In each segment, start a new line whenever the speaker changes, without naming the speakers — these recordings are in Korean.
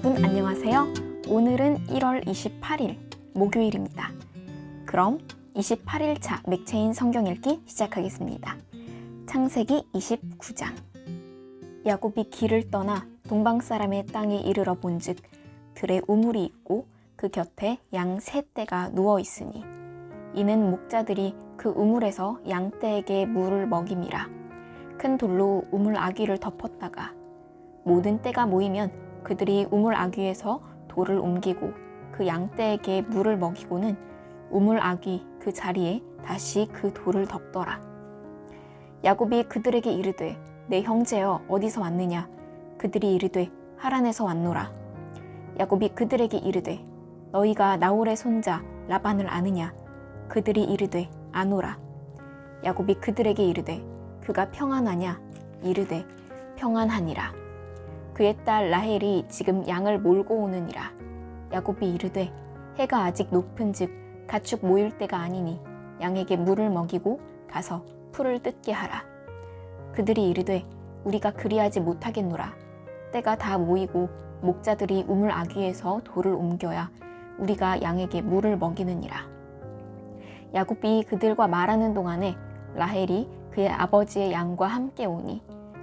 여러분 안녕하세요. 오늘은 1월 28일 목요일입니다. 그럼 28일 차 맥체인 성경 읽기 시작하겠습니다. 창세기 29장 야곱이 길을 떠나 동방 사람의 땅에 이르러 본즉 들에 우물이 있고 그 곁에 양 세 떼가 누워 있으니 이는 목자들이 그 우물에서 양 떼에게 물을 먹임이라 큰 돌로 우물 아귀를 덮었다가 모든 때가 모이면 그들이 우물 아귀에서 돌을 옮기고 그 양떼에게 물을 먹이고는 우물 아귀 그 자리에 다시 그 돌을 덮더라. 야곱이 그들에게 이르되 내 형제여 어디서 왔느냐 그들이 이르되 하란에서 왔노라. 야곱이 그들에게 이르되 너희가 나홀의 손자 라반을 아느냐 그들이 이르되 아노라. 야곱이 그들에게 이르되 그가 평안하냐 이르되 평안하니라. 그의 딸 라헬이 지금 양을 몰고 오느니라. 야곱이 이르되 해가 아직 높은즉 가축 모일 때가 아니니 양에게 물을 먹이고 가서 풀을 뜯게 하라. 그들이 이르되 우리가 그리하지 못하겠노라. 때가 다 모이고 목자들이 우물 아귀에서 돌을 옮겨야 우리가 양에게 물을 먹이느니라. 야곱이 그들과 말하는 동안에 라헬이 그의 아버지의 양과 함께 오니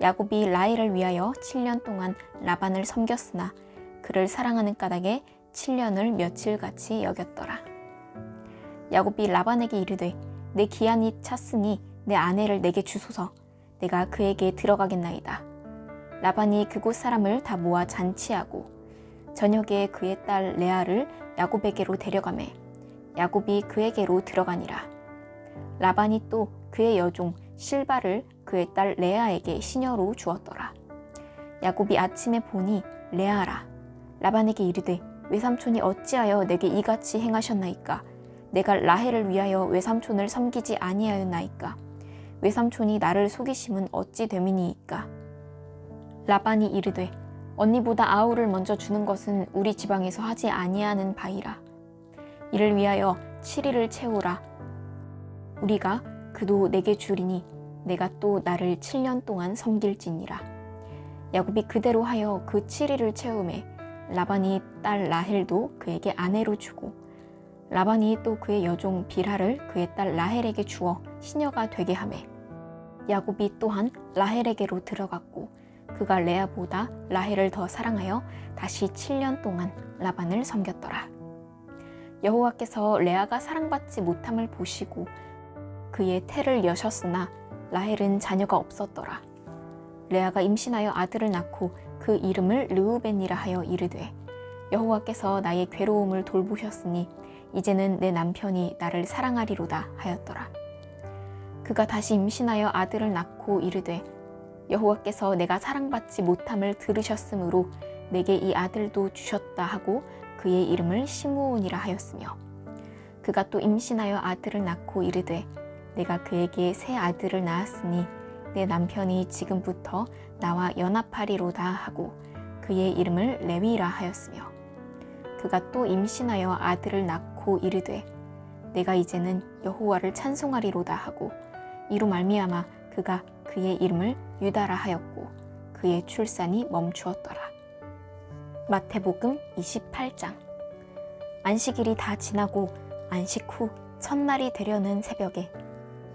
야곱이 라헬을 위하여 7년 동안 라반을 섬겼으나 그를 사랑하는 까닭에 7년을 며칠같이 여겼더라. 야곱이 라반에게 이르되 내 기한이 찼으니 내 아내를 내게 주소서 내가 그에게 들어가겠나이다. 라반이 그곳 사람을 다 모아 잔치하고 저녁에 그의 딸 레아를 야곱에게로 데려가매 야곱이 그에게로 들어가니라. 라반이 또 그의 여종 실바를 그의 딸 레아에게 시녀로 주었더라. 야곱이 아침에 보니 레아라. 라반에게 이르되 외삼촌이 어찌하여 내게 이같이 행하셨나이까? 내가 라헬을 위하여 외삼촌을 섬기지 아니하였나이까? 외삼촌이 나를 속이심은 어찌 됨이니이까? 라반이 이르되 언니보다 아우를 먼저 주는 것은 우리 지방에서 하지 아니하는 바이라. 이를 위하여 7일을 채우라. 우리가 그도 내게 주리니 내가 또 나를 7년 동안 섬길지니라. 야곱이 그대로 하여 그 7일을 채우매 라반이 딸 라헬도 그에게 아내로 주고 라반이 또 그의 여종 비라를 그의 딸 라헬에게 주어 시녀가 되게 하매 야곱이 또한 라헬에게로 들어갔고 그가 레아보다 라헬을 더 사랑하여 다시 7년 동안 라반을 섬겼더라. 여호와께서 레아가 사랑받지 못함을 보시고 그의 태를 여셨으나 라헬은 자녀가 없었더라. 레아가 임신하여 아들을 낳고 그 이름을 르우벤이라 하여 이르되 여호와께서 나의 괴로움을 돌보셨으니 이제는 내 남편이 나를 사랑하리로다 하였더라. 그가 다시 임신하여 아들을 낳고 이르되 여호와께서 내가 사랑받지 못함을 들으셨으므로 내게 이 아들도 주셨다 하고 그의 이름을 시므온이라 하였으며 그가 또 임신하여 아들을 낳고 이르되 내가 그에게 새 아들을 낳았으니 내 남편이 지금부터 나와 연합하리로다 하고 그의 이름을 레위라 하였으며 그가 또 임신하여 아들을 낳고 이르되 내가 이제는 여호와를 찬송하리로다 하고 이로 말미암아 그가 그의 이름을 유다라 하였고 그의 출산이 멈추었더라. 마태복음 28장 안식일이 다 지나고 안식 후 첫날이 되려는 새벽에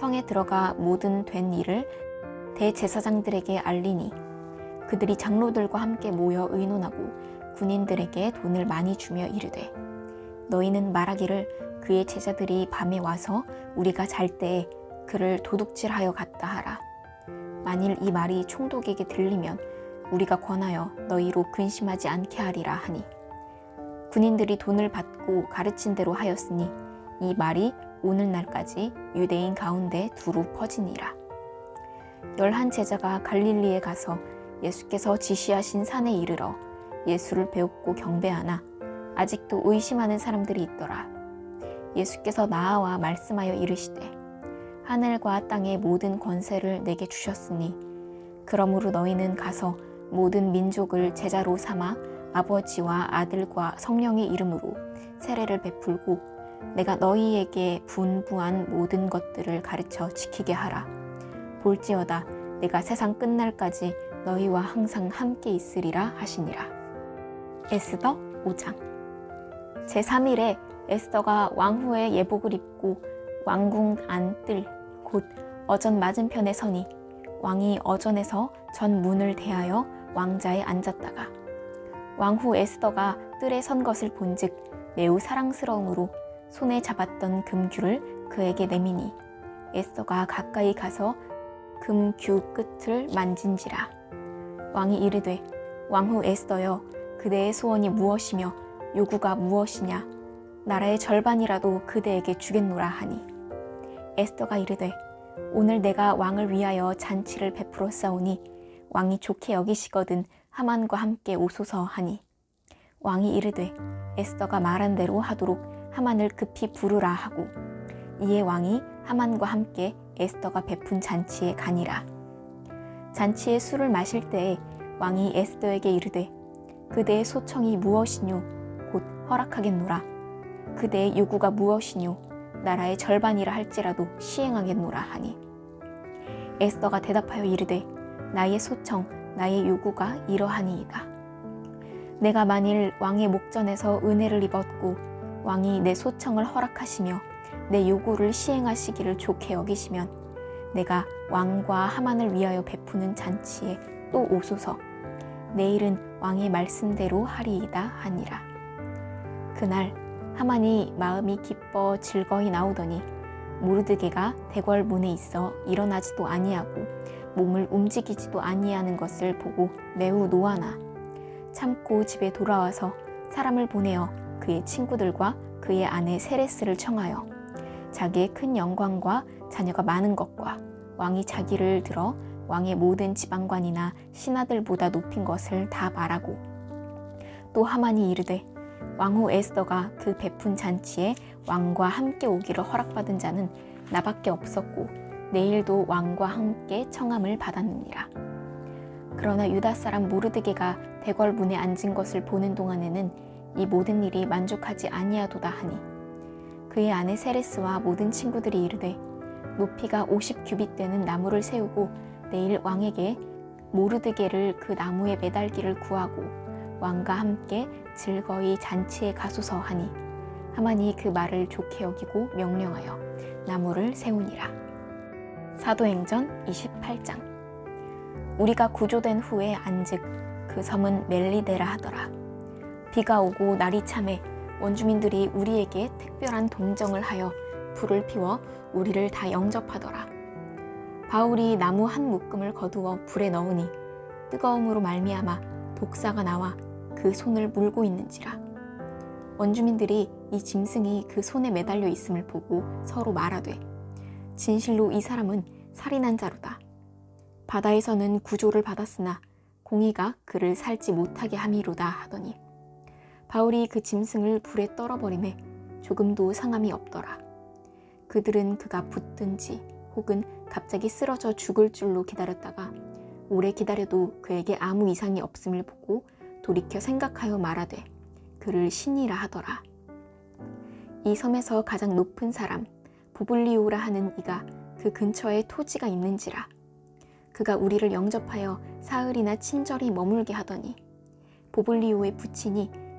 성에 들어가 모든 된 일을 대제사장들에게 알리니 그들이 장로들과 함께 모여 의논하고 군인들에게 돈을 많이 주며 이르되 너희는 말하기를 그의 제자들이 밤에 와서 우리가 잘 때에 그를 도둑질하여 갔다 하라. 만일 이 말이 총독에게 들리면 우리가 권하여 너희로 근심하지 않게 하리라 하니. 군인들이 돈을 받고 가르친 대로 하였으니 이 말이 오늘날까지 유대인 가운데 두루 퍼지니라. 열한 제자가 갈릴리에 가서 예수께서 지시하신 산에 이르러 예수를 배웁고 경배하나 아직도 의심하는 사람들이 있더라. 예수께서 나아와 말씀하여 이르시되 하늘과 땅의 모든 권세를 내게 주셨으니 그러므로 너희는 가서 모든 민족을 제자로 삼아 아버지와 아들과 성령의 이름으로 세례를 베풀고 내가 너희에게 분부한 모든 것들을 가르쳐 지키게 하라. 볼지어다 내가 세상 끝날까지 너희와 항상 함께 있으리라 하시니라. 에스더 5장 제3일에 에스더가 왕후의 예복을 입고 왕궁 안뜰 곧 어전 맞은편에 서니 왕이 어전에서 전 문을 대하여 왕자에 앉았다가 왕후 에스더가 뜰에 선 것을 본즉 매우 사랑스러움으로 손에 잡았던 금규를 그에게 내미니 에스더가 가까이 가서 금규 끝을 만진지라. 왕이 이르되 왕후 에스더여 그대의 소원이 무엇이며 요구가 무엇이냐? 나라의 절반이라도 그대에게 주겠노라 하니. 에스더가 이르되 오늘 내가 왕을 위하여 잔치를 베풀어 싸우니 왕이 좋게 여기시거든 하만과 함께 오소서 하니. 왕이 이르되 에스더가 말한 대로 하도록 하만을 급히 부르라 하고 이에 왕이 하만과 함께 에스더가 베푼 잔치에 가니라. 잔치에 술을 마실 때에 왕이 에스더에게 이르되 그대의 소청이 무엇이뇨? 곧 허락하겠노라. 그대의 요구가 무엇이뇨? 나라의 절반이라 할지라도 시행하겠노라 하니. 에스더가 대답하여 이르되 나의 소청 나의 요구가 이러하니이다. 내가 만일 왕의 목전에서 은혜를 입었고 왕이 내 소청을 허락하시며 내 요구를 시행하시기를 좋게 여기시면 내가 왕과 하만을 위하여 베푸는 잔치에 또 오소서. 내일은 왕의 말씀대로 하리이다 하니라. 그날 하만이 마음이 기뻐 즐거이 나오더니 모르드게가 대궐 문에 있어 일어나지도 아니하고 몸을 움직이지도 아니하는 것을 보고 매우 노하나. 참고 집에 돌아와서 사람을 보내어 그의 친구들과 그의 아내 세레스를 청하여 자기의 큰 영광과 자녀가 많은 것과 왕이 자기를 들어 왕의 모든 지방관이나 신하들보다 높인 것을 다 말하고 또 하만이 이르되 왕후 에스더가 그 베푼 잔치에 왕과 함께 오기를 허락받은 자는 나밖에 없었고 내일도 왕과 함께 청함을 받았느니라. 그러나 유다 사람 모르드게가 대궐 문에 앉은 것을 보는 동안에는 이 모든 일이 만족하지 아니하도다 하니 그의 아내 세레스와 모든 친구들이 이르되 높이가 50 규빗 되는 나무를 세우고 내일 왕에게 모르드게를 그 나무에 매달기를 구하고 왕과 함께 즐거이 잔치에 가소서 하니 하만이 그 말을 좋게 여기고 명령하여 나무를 세우니라. 사도행전 28장 우리가 구조된 후에 안즉 그 섬은 멜리데라 하더라. 비가 오고 날이 참해 원주민들이 우리에게 특별한 동정을 하여 불을 피워 우리를 다 영접하더라. 바울이 나무 한 묶음을 거두어 불에 넣으니 뜨거움으로 말미암아 독사가 나와 그 손을 물고 있는지라. 원주민들이 이 짐승이 그 손에 매달려 있음을 보고 서로 말하되 진실로 이 사람은 살인한 자로다. 바다에서는 구조를 받았으나 공의가 그를 살지 못하게 함이로다 하더니 바울이 그 짐승을 불에 떨어버림에 조금도 상함이 없더라. 그들은 그가 붙든지 혹은 갑자기 쓰러져 죽을 줄로 기다렸다가 오래 기다려도 그에게 아무 이상이 없음을 보고 돌이켜 생각하여 말하되 그를 신이라 하더라. 이 섬에서 가장 높은 사람 보블리오라 하는 이가 그 근처에 토지가 있는지라 그가 우리를 영접하여 사흘이나 친절히 머물게 하더니 보블리오의 부친이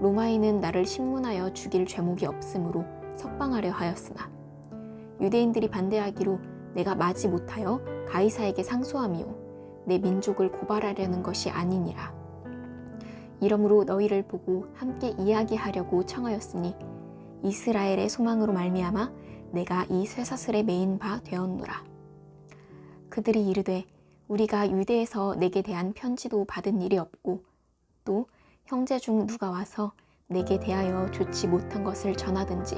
로마인은 나를 신문하여 죽일 죄목이 없으므로 석방하려 하였으나 유대인들이 반대하기로 내가 마지 못하여 가이사에게 상소하미요 내 민족을 고발하려는 것이 아니니라. 이러므로 너희를 보고 함께 이야기하려고 청하였으니 이스라엘의 소망으로 말미암아 내가 이 쇠사슬에 매인 바 되었노라. 그들이 이르되 우리가 유대에서 내게 대한 편지도 받은 일이 없고 또 형제 중 누가 와서 내게 대하여 좋지 못한 것을 전하든지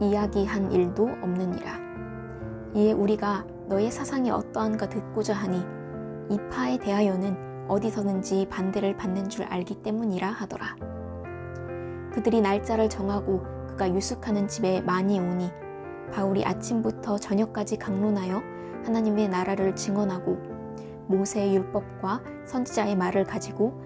이야기한 일도 없느니라. 이에 우리가 너의 사상이 어떠한가 듣고자 하니 이 파에 대하여는 어디서든지 반대를 받는 줄 알기 때문이라 하더라. 그들이 날짜를 정하고 그가 유숙하는 집에 많이 오니 바울이 아침부터 저녁까지 강론하여 하나님의 나라를 증언하고 모세의 율법과 선지자의 말을 가지고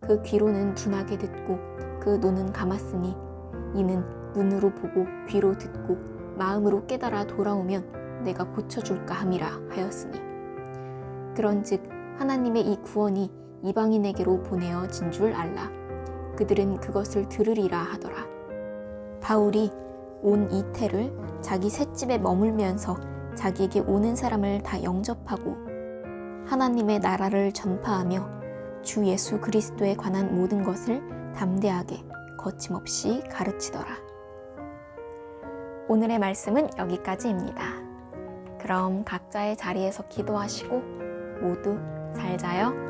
그 귀로는 둔하게 듣고 그 눈은 감았으니 이는 눈으로 보고 귀로 듣고 마음으로 깨달아 돌아오면 내가 고쳐줄까 함이라 하였으니. 그런즉 하나님의 이 구원이 이방인에게로 보내어진 줄 알라. 그들은 그것을 들으리라 하더라. 바울이 온 이태를 자기 셋집에 머물면서 자기에게 오는 사람을 다 영접하고 하나님의 나라를 전파하며 주 예수 그리스도에 관한 모든 것을 담대하게 거침없이 가르치더라. 오늘의 말씀은 여기까지입니다. 그럼 각자의 자리에서 기도하시고 모두 잘 자요.